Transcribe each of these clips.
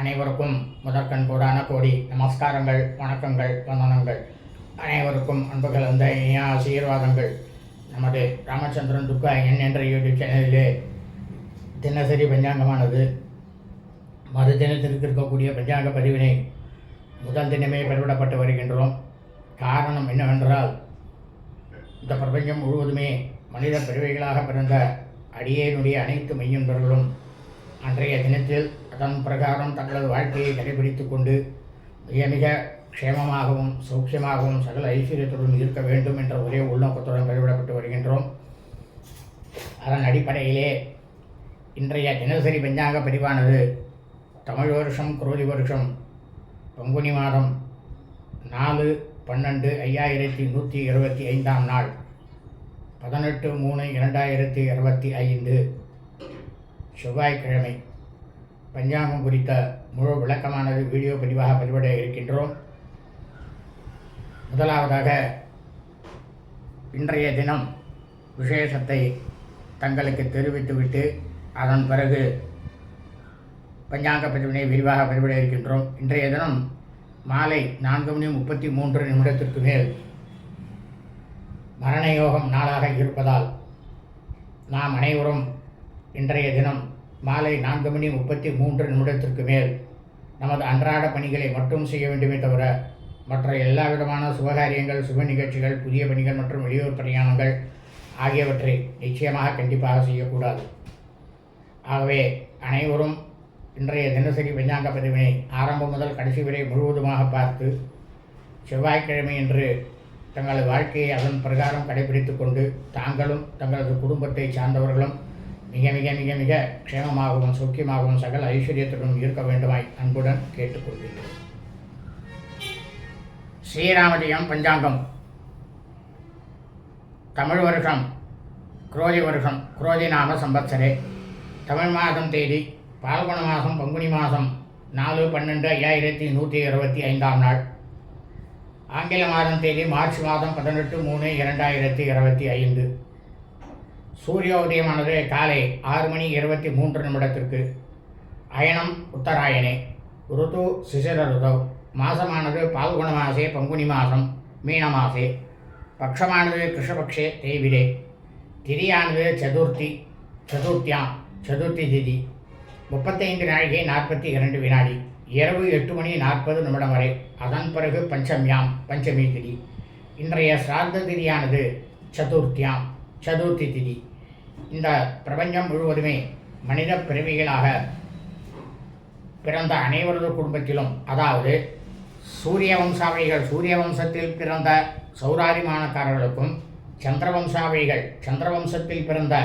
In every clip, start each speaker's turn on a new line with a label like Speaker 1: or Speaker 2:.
Speaker 1: அனைவருக்கும் முதற்கண் கூடான கோடி நமஸ்காரங்கள் வணக்கங்கள் வந்தனங்கள். அனைவருக்கும் அன்பு கலந்த இனிய ஆசீர்வாதங்கள். நமது ராமச்சந்திரன் துக்கா என் என்ற யூடியூப் சேனலிலே தினசரி பஞ்சாங்கமானது. மறு தினத்திற்கு இருக்கக்கூடிய பஞ்சாங்க பதிவினை முதல் தினமே பெருவிடப்பட்டு வருகின்றோம். காரணம் என்னவென்றால் இந்த பிரபஞ்சம் முழுவதுமே மனித பிறவைகளாக பிறந்த அடியேனுடைய அனைத்து மையன்பர்களும் அன்றைய தினத்தில் அதன் பிரகாரம் தங்களது வாழ்க்கையை கடைபிடித்து கொண்டு மிக மிக க்ஷேமமாகவும் சௌக்கியமாகவும் சகல ஐஸ்வர்யத்துடன் இருக்க வேண்டும் என்ற ஒரே உள்நோக்கத்துடன் கைவிடப்பட்டு வருகின்றோம். அதன் அடிப்படையிலே இன்றைய தினசரி பஞ்சாங்க பதிவானது தமிழ் வருஷம் குரோதி வருஷம் பங்குனி மாதம் நாலு பன்னெண்டு ஐயாயிரத்தி நூற்றி இருபத்தி ஐந்தாம் நாள் பதினெட்டு மூணு இரண்டாயிரத்தி இருபத்தி ஐந்து செவ்வாய்க்கிழமை. பஞ்சாங்கம் குறித்த முழு விளக்கமானது வீடியோ பதிவாக பதிவிட இருக்கின்றோம். முதலாவதாக இன்றைய தினம் விசேஷத்தை தங்களுக்கு தெரிவித்துவிட்டு அதன் பிறகு பஞ்சாங்க பதிவினை விரிவாக பதிவிட இருக்கின்றோம். இன்றைய தினம் மாலை நான்கு மணி முப்பத்தி மூன்று நிமிடத்திற்கு மேல் மரணயோகம் நாளாக இருப்பதால் நாம் அனைவரும் இன்றைய தினம் மாலை நான்கு மணி முப்பத்தி மூன்று நிமிடத்திற்கு மேல். நமது அன்றாட பணிகளை மட்டும் செய்ய வேண்டுமே தவிர மற்ற எல்லா விதமான சுபகாரியங்கள் சுப நிகழ்ச்சிகள் புதிய பணிகள் மற்றும் வெளியூர் பிரயாணங்கள் ஆகியவற்றை நிச்சயமாக கண்டிப்பாக செய்யக்கூடாது. ஆகவே அனைவரும் இன்றைய தினசரி பஞ்சாங்க பதிவினை ஆரம்பம் முதல் கடைசி வரை முழுவதுமாக பார்த்து செவ்வாய்க்கிழமை என்று தங்களது வாழ்க்கையை அதன் பிரகாரம் கடைபிடித்துக் கொண்டு தாங்களும் தங்களது குடும்பத்தை சார்ந்தவர்களும் மிக மிக மிக மிக க்ஷேமமாகவும் சௌக்கியமாகவும் சகல ஐஸ்வர்யத்துடன் இருக்க வேண்டுமாய் அன்புடன் கேட்டுக்கொள்கின்றோம். ஸ்ரீராமஜயம் பஞ்சாங்கம். தமிழ் வருஷம் குரோதி வருஷம் குரோதி நாம சம்பத்சரே தமிழ் மாதம் தேதி பால்குண மாதம் பங்குனி மாதம் நாலு பன்னெண்டு ஐயாயிரத்தி நூற்றி இருபத்தி ஐந்தாம் நாள். ஆங்கில மாதம் தேதி மார்ச் மாதம் பதினெட்டு மூணு இரண்டாயிரத்தி இருபத்தி ஐந்து. சூரிய உதயமானது காலை ஆறு மணி இருபத்தி மூன்று நிமிடத்திற்கு. அயனம் உத்தராயணே ருது சிசிர ருதவ். மாசமானது பால்குண மாசே பங்குனி மாதம் மீன மாசே. பக்ஷமானது கிருஷ்ணபக்ஷே தேவிரே திதியானது சதுர்த்தி சதுர்த்தியாம் சதுர்த்தி திதி. முப்பத்தைந்து நாழிகை நாற்பத்தி இரண்டு வினாடி. இரவு எட்டு மணி நாற்பது நிமிடம் வரை. அதன் பிறகு பஞ்சமியாம் பஞ்சமி திதி. இன்றைய சிராத்த திதியானது சதுர்த்தியாம். சதுர்த்தி திதி இந்த பிரபஞ்சம் முழுவதுமே மனித பிறவிகளாக பிறந்த அனைவரது குடும்பத்திலும் அதாவது சூரிய வம்சாவளிகள் சூரிய வம்சத்தில் பிறந்த சௌராரிமானக்காரர்களுக்கும் சந்திர வம்சாவளிகள் சந்திர வம்சத்தில் பிறந்த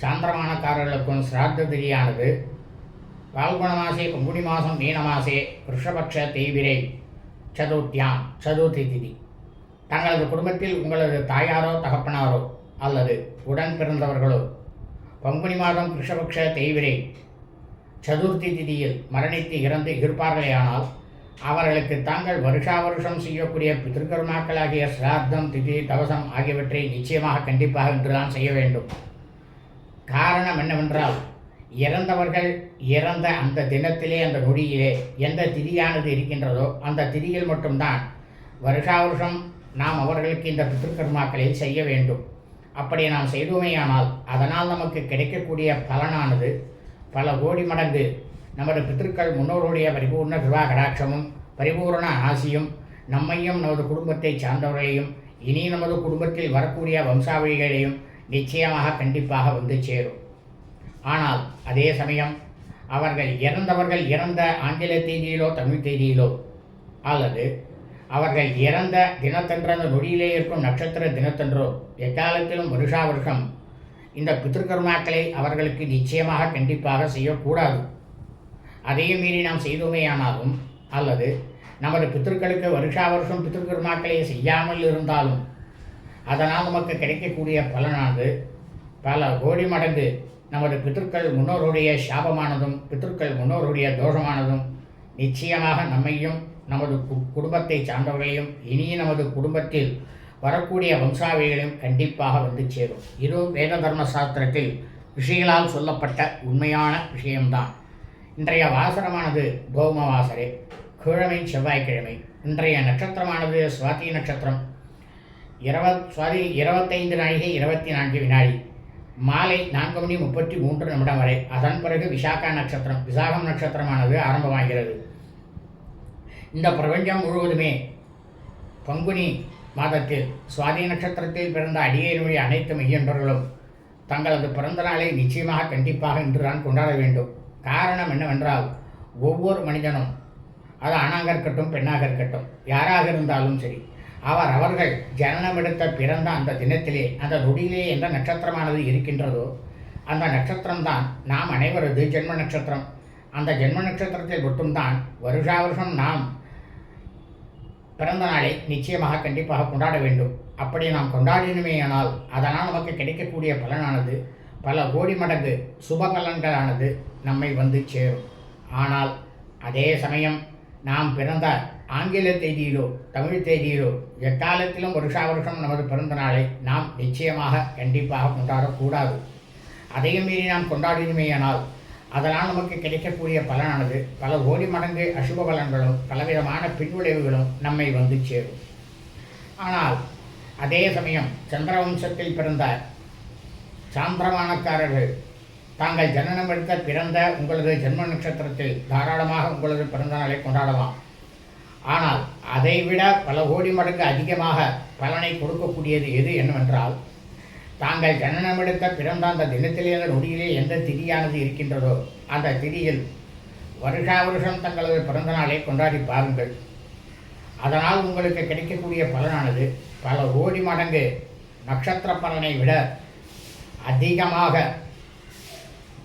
Speaker 1: சாந்திரமானக்காரர்களுக்கும் சிராத்த திதியானது பால்குண மாசே பங்குனி மாதம் மீன மாசே ரிஷபக்ஷ தேய்பிரை சதுர்த்தியாம் சதுர்த்தி திதி தங்களது குடும்பத்தில் உங்களது தாயாரோ தகப்பனாரோ அல்லது உடன் பிறந்தவர்களோ பங்குனி மாதம் கிருஷ்ணபக்ஷ தேய்பிரை சதுர்த்தி திதியில் மரணித்து இறந்து இருப்பார்களேயானால் அவர்களுக்கு தாங்கள் வருஷா வருஷம் செய்யக்கூடிய பித்திருக்கர்மாக்களாகிய சிராத்தம் திதி தவசம் ஆகியவற்றை நிச்சயமாக கண்டிப்பாக இன்றுதான் செய்ய வேண்டும். காரணம் என்னவென்றால் இறந்தவர்கள் இறந்த அந்த தினத்திலே அந்த நொடியிலே எந்த திதியானது இருக்கின்றதோ அந்த திதியில் மட்டும்தான் வருஷா வருஷம் நாம் அவர்களுக்கு இந்த பித்திருக்கர்மாக்களை செய்ய வேண்டும். அப்படி நாம் செய்தோமேயானால் அதனால் நமக்கு கிடைக்கக்கூடிய பலனானது பல கோடி மடங்கு. நமது பித்திருக்கள் முன்னோருடைய பரிபூர்ண கிருபா கடாட்சமும் பரிபூர்ண ஆசியும் நம்மையும் நமது குடும்பத்தை சார்ந்தவர்களையும் இனி நமது குடும்பத்தில் வரக்கூடிய வம்சாவளிகளையும் நிச்சயமாக கண்டிப்பாக வந்து சேரும். ஆனால் அதே சமயம் அவர்கள் இறந்தவர்கள் இறந்த ஆங்கில தேதியிலோ தமிழ் தேதியிலோ அல்லது அவர்கள் இறந்த தினத்தன்று நொடியிலே இருக்கும் நட்சத்திர தினத்தன்றோ எக்காலத்திலும் வருஷா வருஷம். இந்த பித்திருக்கர்மாக்களை அவர்களுக்கு நிச்சயமாக கண்டிப்பாக செய்யக்கூடாது. அதையும் மீறி நாம் செய்தோமேயானாலும் அல்லது நமது பித்திருக்களுக்கு வருஷா வருஷம் பித்திருக்கர்மாக்களை செய்யாமல் இருந்தாலும் அதனால் நமக்கு கிடைக்கக்கூடிய பலனானது பல கோடி மடங்கு நமது பித்திருக்கள் முன்னோருடைய சாபமானதும் பித்திருக்கள் முன்னோருடைய தோஷமானதும் நிச்சயமாக நம்மையும் நமது கு- குடும்பத்தை சார்ந்தவர்களையும் இனி நமது குடும்பத்தில் வரக்கூடிய வம்சாவளிகளையும் கண்டிப்பாக வந்து சேரும். இது வேத தர்ம சாஸ்திரத்தில் ரிஷிகளால் சொல்லப்பட்ட உண்மையான விஷயம்தான். இன்றைய வாசனமானது பௌம வாசரே கிழமை செவ்வாய்க்கிழமை. இன்றைய நட்சத்திரமானது சுவாதி நட்சத்திரம். இருபத் சுவாதி இருபத்தைந்து நாழிகை இருபத்தி நான்கு வினாடி. மாலை நான்கு மணி முப்பத்தி மூன்று நிமிடம் வரை. அதன் பிறகு விசாகா நட்சத்திரம் விசாகம் நட்சத்திரமானது ஆரம்பமாகிறது. இந்த பிரபஞ்சம் முழுவதுமே பங்குனி மாதத்தில் சுவாதி நட்சத்திரத்தில் பிறந்த அடியேனுடைய அனைத்து மையன்றர்களும் தங்களது பிறந்த நாளை நிச்சயமாக கண்டிப்பாக இன்றுதான் கொண்டாட வேண்டும். காரணம் என்னவென்றால் ஒவ்வொரு மனிதனும் அது ஆணாக இருக்கட்டும் பெண்ணாக இருக்கட்டும் யாராக இருந்தாலும் சரி அவர் அவர்கள் ஜனனம் எடுத்த பிறந்த அந்த தினத்திலே அந்த நொடியிலே எந்த நட்சத்திரமானது இருக்கின்றதோ அந்த நட்சத்திரம்தான் நாம் அனைவரது ஜென்ம நட்சத்திரம். அந்த ஜென்ம நட்சத்திரத்தில் மட்டும்தான் வருஷா வருஷம் நாம் பிறந்த நாளை நிச்சயமாக கண்டிப்பாக கொண்டாட வேண்டும். அப்படி நாம் கொண்டாடினமேயானால் அதனால் நமக்கு கிடைக்கக்கூடிய பலனானது பல கோடி மடங்கு சுப பலன்களானது நம்மை வந்து சேரும். ஆனால் அதே சமயம் நாம் பிறந்த ஆங்கில தேதியிலோ தமிழ் தேதியிலோ எக்காலத்திலும் வருஷா வருஷம் நமது பிறந்த நாளை நாம் நிச்சயமாக கண்டிப்பாக கொண்டாடக்கூடாது அதையும் மீறி நாம் கொண்டாடினமேயானால் அதனால் நமக்கு கிடைக்கக்கூடிய பலனானது பல கோடி மடங்கு அசுப பலன்களும் பலவிதமான பின்விளைவுகளும் நம்மை வந்து சேரும். ஆனால் அதே சமயம் சந்திரவம்சத்தில் பிறந்த சாந்திரமானக்காரர்கள் தாங்கள் ஜனனம் எடுத்த பிறந்த உங்களது ஜென்ம நட்சத்திரத்தில் தாராளமாக உங்களது பிறந்த நாளை கொண்டாடலாம். ஆனால் அதைவிட பல கோடி மடங்கு அதிகமாக பலனை கொடுக்கக்கூடியது எது என்னவென்றால் தாங்கள் ஜனனம் எடுத்த பிறந்த அந்த தினத்திலே அந்த நொடியிலே எந்த திதியானது இருக்கின்றதோ அந்த திதியில் வருஷா வருஷம் தங்களது பிறந்த நாளை கொண்டாடி பாருங்கள். அதனால் உங்களுக்கு கிடைக்கக்கூடிய பலனானது பல கோடி மடங்கு நட்சத்திர பலனை விட அதிகமாக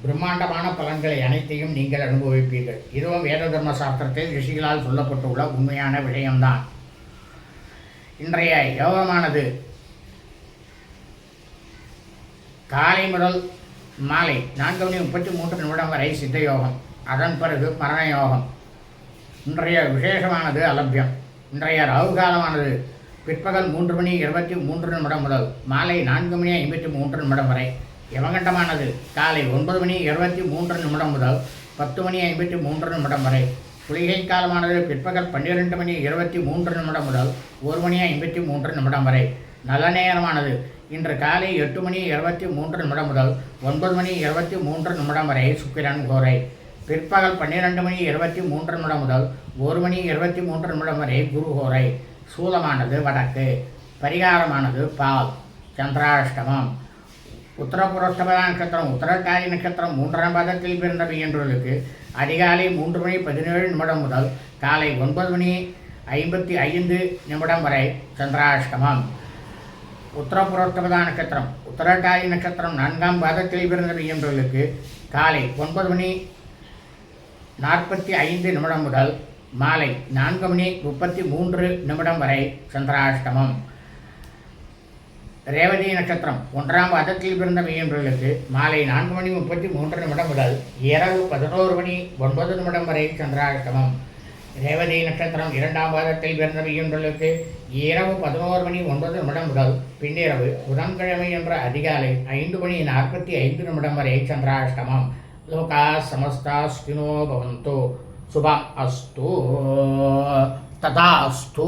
Speaker 1: பிரம்மாண்டமான பலன்களை அனைத்தையும் நீங்கள் அனுபவிப்பீர்கள். இதுவும் வேத தர்ம சாஸ்திரத்தில் ரிஷிகளால் சொல்லப்பட்டுள்ள உண்மையான விஷயம்தான் இன்றைய யோகமானது காலை முதல் மாலை நான்கு மணி முப்பத்தி மூன்று நிமிடம் வரை சித்த யோகம் அதன் பிறகு மரண யோகம் இன்றைய விசேஷமானது அலப்யம் இன்றைய ராகு காலமானது பிற்பகல் மூன்று மணி இருபத்தி மூன்று நிமிடம் முதல் மாலை நான்கு மணி ஐம்பத்தி மூன்று நிமிடம் வரை. யமகண்டமானது காலை ஒன்பது மணி இருபத்தி மூன்று நிமிடம் முதல் பத்து மணி ஐம்பத்தி மூன்று நிமிடம் வரை. குளிகை காலமானது பிற்பகல் பன்னிரெண்டு மணி இருபத்தி மூன்று நிமிடம் முதல் ஒரு மணி ஐம்பத்தி மூன்று நிமிடம் வரை. நல்ல நேரமானது இன்று காலை எட்டு மணி இருபத்தி மூன்று நிமிடம் முதல் ஒன்பது மணி இருபத்தி மூன்று நிமிடம் வரை சுக்கிரன் கோரை. பிற்பகல் பன்னிரெண்டு மணி இருபத்தி மூன்று நிமிடம் முதல் ஒரு மணி இருபத்தி மூன்று நிமிடம் வரை குரு கோரை. சூலமானது வடக்கு பரிகாரமானது பால் சந்திராஷ்டமம். உத்தரபுரோஷ்டபத நட்சத்திரம் உத்தரட்டாதி நட்சத்திரம் மூன்றாம் பாதத்தில் பிறந்த பையன்களுக்கு அதிகாலை மூன்று மணி பதினேழு நிமிடம் முதல் காலை ஒன்பது மணி ஐம்பத்தி ஐந்து நிமிடம் வரை சந்திராஷ்டமம். உத்தரபுரோத்தமதா நட்சத்திரம் உத்தரட்டாதி நட்சத்திரம் நான்காம் பாதத்தில் பிறந்த பையன்களுக்கு காலை ஒன்பது மணி நாற்பத்தி ஐந்து நிமிடம் முதல் மாலை நான்கு மணி முப்பத்தி மூன்று நிமிடம் வரை சந்திராஷ்டமம். ரேவதி நட்சத்திரம் ஒன்றாம் பாதத்தில் பிறந்த மையன்களுக்கு மாலை நான்கு மணி முப்பத்தி மூன்று நிமிடம் முதல் இரவு பதினோரு மணி ஒன்பது நிமிடம் வரை சந்திராஷ்டமம். ரேவதி நட்சத்திரம் இரண்டாம் பாதத்தில் பிறந்த மையன்களுக்கு இரவு பதினோரு மணி ஒன்பது நிமிடம் முதல் பின்னிரவு புதன்கிழமை என்ற அதிகாலை ஐந்து மணி நாற்பத்தி ஐந்து நிமிடம் வரை சந்திராஷ்டமம். லோகா சமஸ்தா ஸ்கினோ பவந்தோ. சுபம் அஸ்து. ததாஸ்து